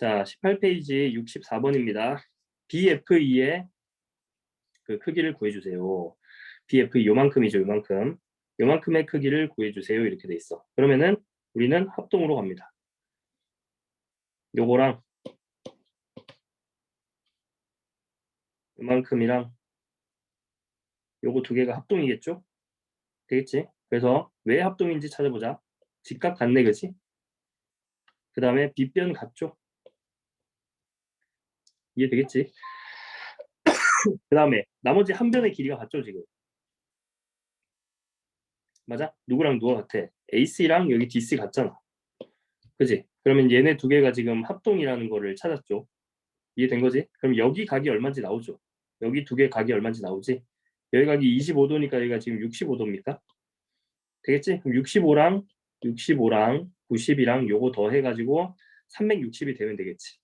자, 18페이지 64번입니다. BFE의 그 크기를 구해주세요. BFE 요만큼이죠, 요만큼. 요만큼의 크기를 구해주세요. 이렇게 돼 있어. 그러면은 우리는 합동으로 갑니다. 요거랑 요만큼이랑 요거 두 개가 합동이겠죠? 되겠지? 그래서 왜 합동인지 찾아보자. 직각 같네, 그지? 그 다음에 빗변 같죠? 이해되겠지? 그 다음에 나머지 한 변의 길이가 같죠, 지금? 맞아? 누구랑 누가 같아? AC랑 여기 DC 같잖아. 그지? 그러면 얘네 두 개가 지금 합동이라는 거를 찾았죠. 이해된 거지? 그럼 여기 각이 얼마인지 나오죠. 여기 두 개 각이 얼마인지 나오지? 여기 각이 25도니까 여기가 지금 65도입니까? 되겠지? 그럼 65랑 65랑 90이랑 요거 더 해가지고 360이 되면 되겠지.